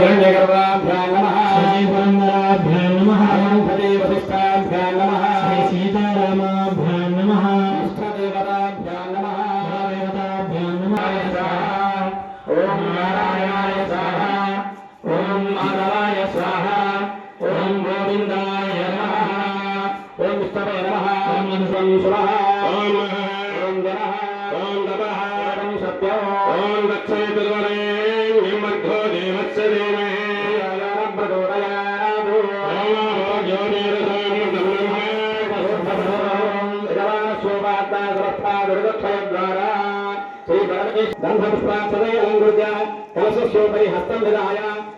हिरण्यगर्भाभ्यां द्वारा श्री गणपति सदैव अंगुर्जा विधाया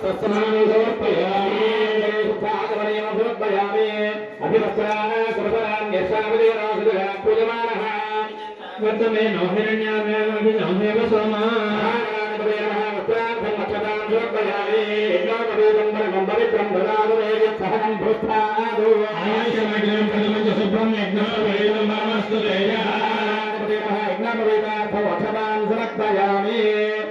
स्वस्माने समर्पयामि। सुखागमनेम समर्पयामि। अभिवस्त्रान् कृपरान् यस्यामदेवासुरः पूजमानः वर्तमे नो हिरण्यामेव सोमाः। वस्त्रान् संवक्षतां समर्पयामि। इन्द्रामवेदं परमं पवित्रं ददातुमेव सहनं भूस्थादो आयशमग्रं फलमञ्च शुभ्रं यज्ञामवेदं नमस्तु देयः यज्ञामवेदार्थं वक्षतां समर्पयामि।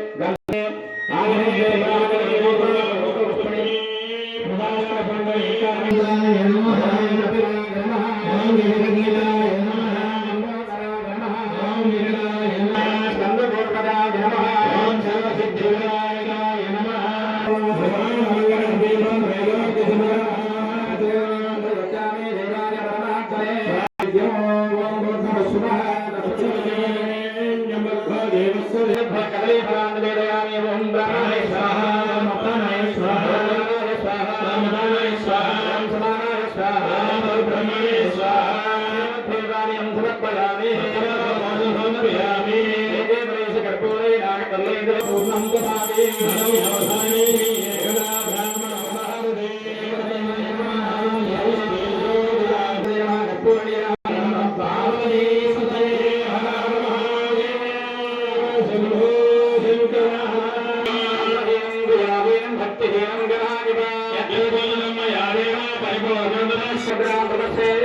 స్వామినః త్రయాణిగదే నమః జాలంధరేశ్వరాయ నమః జాలంధరేశ్వరనాథాయ నమః జాల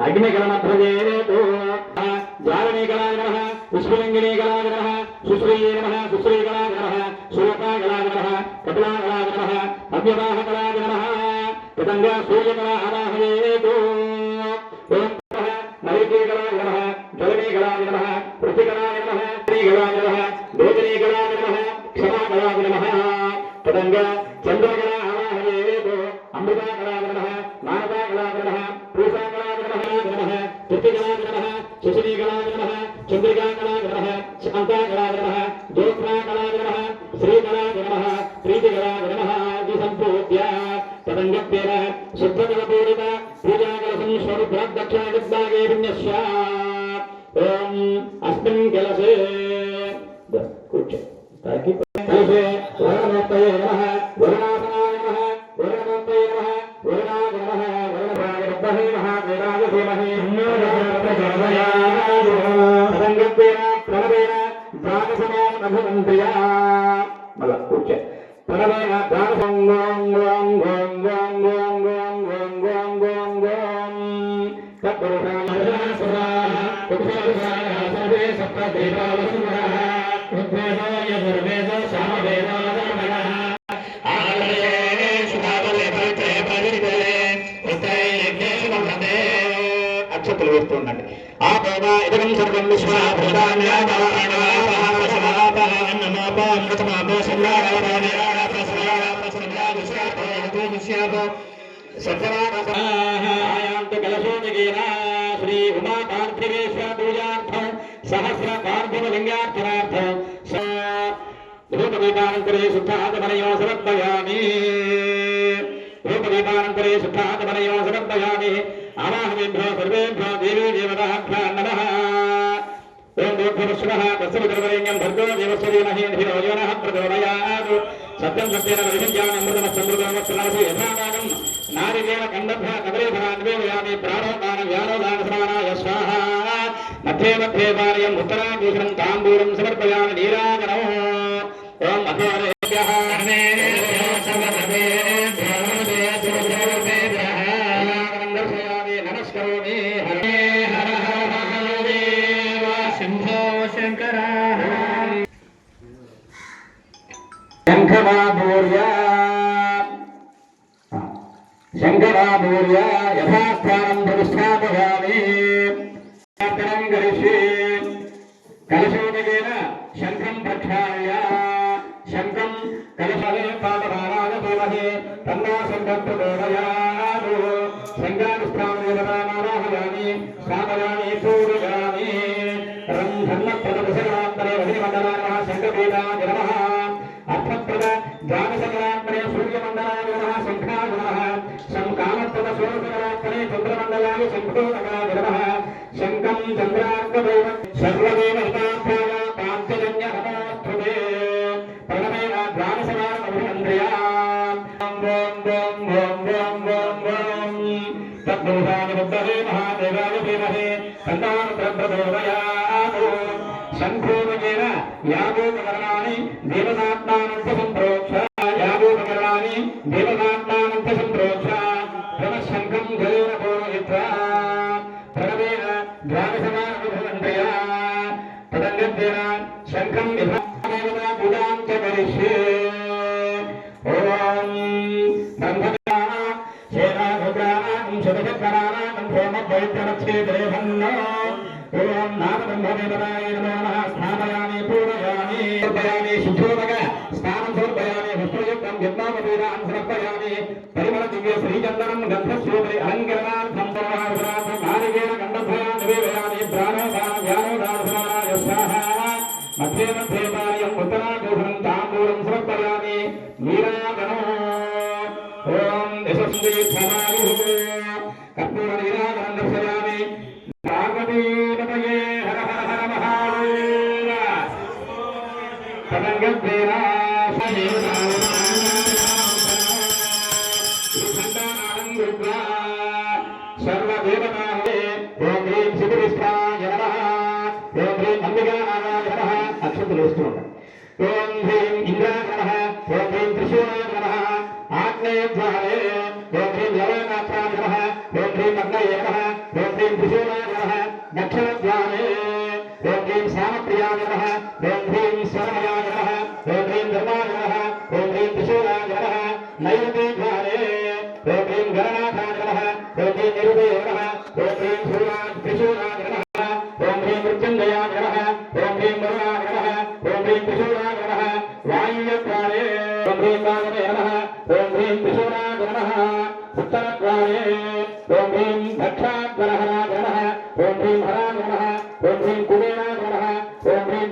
अग्निकलमध्वजे रेतो ज्वालनीकलाग्रह पुष्पलिङ्गिनीकलाग्रह सुश्रीये नमः सुश्रीकलाग्रह सुलताकलाग्रह कपिलाकलाग्रह अव्यवाहकलाग्रह कदङ्गा सूर्यकलाहराहयेतो ओम् नैकीकलाग्रह ज्वलनीकलाग्रह पृथिकलाग्रह श्रीकलाग्रह కలసే. కూర్చో. కలసే. వరణమూర్తయే నమః. వరుణాసనాయ నమః. వరుణమూర్తయే నమః. వరుణాయ నమః. వరుణభాయ రబ్బహే మహాదేవాయ ధీమహి తదంగత్యేన ప్రణవేన జాగసమానభవంత్రియా మళ్ళా కూర్చో ప్రణవేన ద్వాదశం ఓం ఓం ఓం ఓం ఓం ఓం ఓం ఓం ఓం ఓం తత్పురుషాయ ఉపసర్గాయ సప్త దేవాలసుమణ ఋగ్వేదో యజుర్వేదో సామవేదో అక్షతలు వేస్తూ ఉండండి ఆ దేవ ఇదం సర్వం సత్యనారాయణ కలసోనిగేనా శ్రీ ఉమా పూజార్థం సహస్ర పార్థివ లింగార్చనార్థం రూపదీపానంతరే శుద్ధాదమనయో సమర్పయామి. రూపదీపానంతరే శుద్ధాదమనయో సమర్పయామి. అవాహమేభ్యో సర్వేభ్యో దేవీ దేవతాభ్యా నమ. ఓం దేవపురుషుణః తస్య విద్రవరేణ్యం భర్గో దేవస్య ధీమహి ధిరో యో నః ప్రచోదయాత్ సత్యం సత్యేన విధించామి అమృతం సమృతం వస్తునాసు యథానాగం నారివేణ కందభ్య కదరేధరాన్వేయామి ప్రాణోపాన వ్యానోదాన సమానాయ స్వాహా. మధ్యే దేవాలయం ఉత్తరాభూషణం తాంబూలం సమర్పయామి నీరాజనం ఓం అఘోరేభ్యః నమస్కరోమి హరే హర హర హరదేవ శంభో శంకర శంఖమాధూర్య శంకరాధూర్య యథాస్థానం ప్రతిష్టాపయామి శంకరం కలిసి కలిశోదివేన శంఖం ప్రక్షాళయ. శంఖం కలిశలే పాదభారాయ దేవహే తన్నా శంఖంతు దేవయాదు శంఖానుష్ఠాన దేవతానారాహయామి స్థాపయామి పూజయామి రం ధర్మప్రదశరాంతరే వధిమండలాన శంఖపీఠా నమః. అర్థప్రద ద్వాదశరాంతరే సూర్యమండలాయ నమః శంఖాయ నమః. శం కామప్రద సూర్యమండలాయ శంఖో నమః చంద్రార్కదేవ సర్వదేవ హితాంతాయ కాంచజన్య నమోస్తుతే ప్రణమేన గ్రామ సమాన అభినందయా ఓం ఓం అక్షతలు ఉంటాయి ఓం హ్రీం ఇంద్రాగ్రహ ఓం హ్రీం త్రిశూలాగ్రహ ఆగ్నేయద్వారే ఓం హ్రీం లవనాథాగ్రహ ఓం హ్రీం అగ్నయేగ్రహ ఓం హ్రీం త్రిశూలాగ్రహ దక్షిణద్వారే ఓం హ్రీం దక్షాగ్రహణా గణ ఓం హ్రీం హరా గణ ఓం హ్రీం కుబేరా గణ ఓం హ్రీం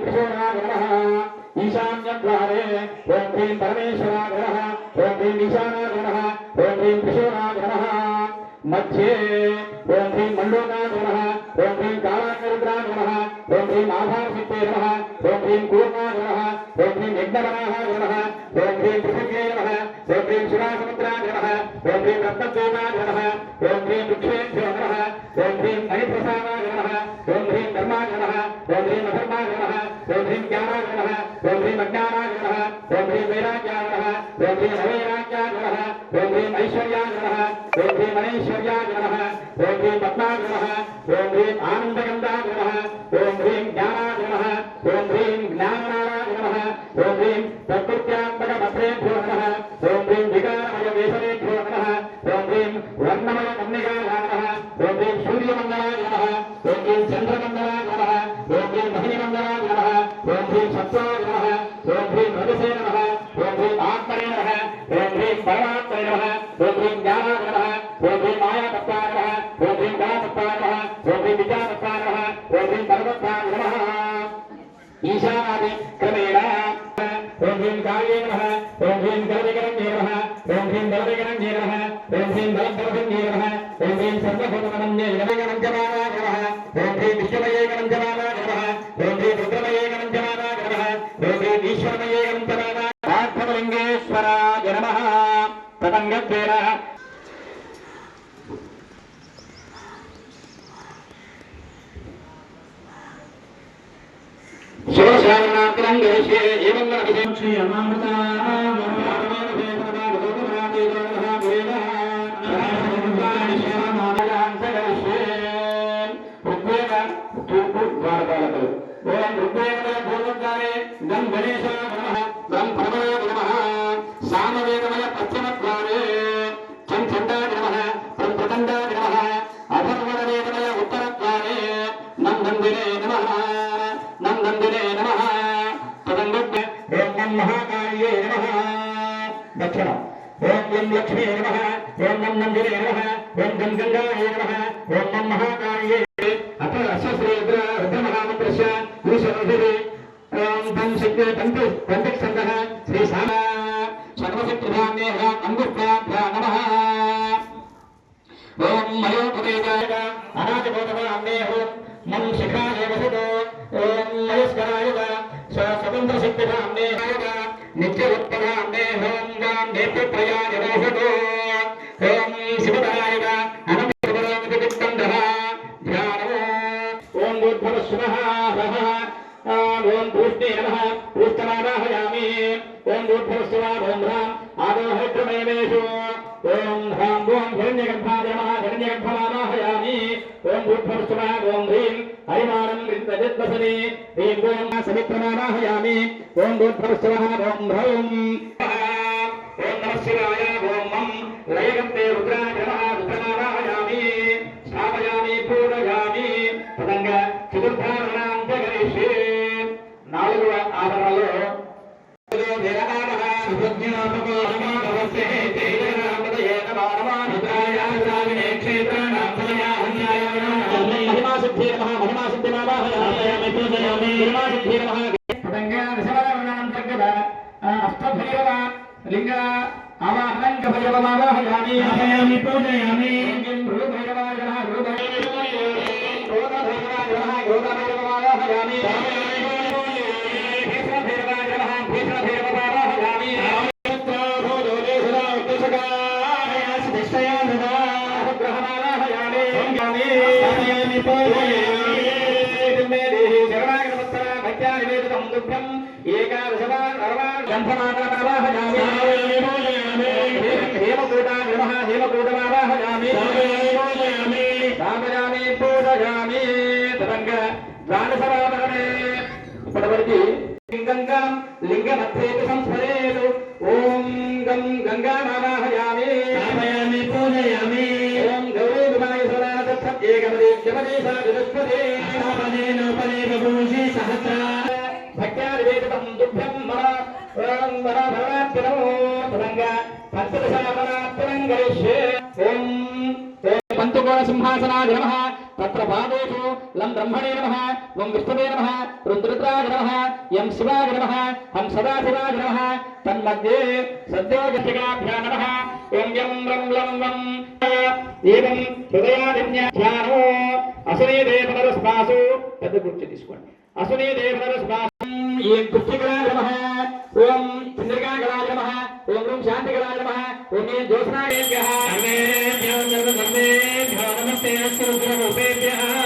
శ్రీ బ్రహ్మదేవాయ నమ. ఓం శ్రీ భిక్షేంద్ర నమ. ఓం శ్రీ भागे नमः। ओम ह्रीं गणनिकरण्ये नमः। ओम ह्रीं बलनिकरण्ये नमः। ओम ह्रीं बलप्रभन्ये नमः। ओम ह्रीं सर्वभूतमनन्ये गणनिकरञ्जमाना नमः। ओम ह्रीं विश्वमये गणञ्जमाना नमः। ओम ह्रीं रुद्रमये गणञ्जमाना नमः। ओम ह्रीं ईश्वरमये गणञ्जमाना पार्थवलिङ्गेश्वराय नमः। तदङ्गत्वेन शिवशायिना తదంగద్వేన శివశారణాతిరంగేశే ఏవం గణపతి శ్రీ అమామృత సామవేదమయ పశ్చిమద్వారే చంచండాది నమ ప్రతండాది నమ నమ. దక్షిణ ఓం లం లక్ష్మీ నమ. ఓం నం నందినే నమ. ఓం గం గంగాయ నమ. ఓం నం మహాకాయే. అథ అశ్వశ్రీ రుద్ర రుద్రమహామంత్రస్య ఈశ్వరభిः ఓం తం శక్తి తంతు పంచస్కందః శ్రీ సామ సర్వశక్తిభాన్యేహ అంగుష్టాభ్యా నమః. ఓం మయోపవేదాయ అనాదిబోధవాన్నేహో మం ఓం బుద్ధవ ఓం హ్రీం హరిమాణం విందజద్వసనే హ్రీం ఓం సమిత్రమాదాహయామి ఓం బుద్ధవ ఓం హ్రౌం. ఓం నమః శివాయ అష్టభైరవ లింగ అవాహనంక భైరవమావాహయామి ఆహయామి పూజయామి భైరవాయ నమః భైరవాయ నమః భైరవాయ రామయామి పూజయామి. తరంగ ద్వాదశరామరమే ఇప్పటివరకు లింగంగా లింగమధ్యేపి సంస్మరేతు. ఓం గం ఆహయామి పూజయామి. ఓం గౌరీ విమాయ సదానదత్యేకమదే జమదేశా విదుష్పదే ఆపదేనోపదే బభూషి సహస్ర. భక్త్యానివేదితం దుభ్యం మన ఓం మన భరవాత్మనో పురంగ పంచదశామనాత్మనం గరిష్యే ఓం పంచకోణ సింహాసనాది నమ తత్ర పాదేషు లం బ్రహ్మణే నమ వం విష్ణువే నమ రుద్రుద్రాయ నమ యం శివాయ నమ హం సదాశివాయ నమ తన్మధ్యే సద్యోగతిగాభ్యా నమ ఓం యం రం లం వం ఏం హృదయాధిన్యానో అసునీ పెద్ద గుర్తు తీసుకోండి। అసునీ దేవతరస్మాసు ईं पुष्टिकलाय नमः ओम चंद्रिकाकलाय नमः ओम रूम शांतिकलाय नमः ओम ये ज्योत्स्नाय नमः नमस्ते, अस्तु रुद्ररूपेभ्यः।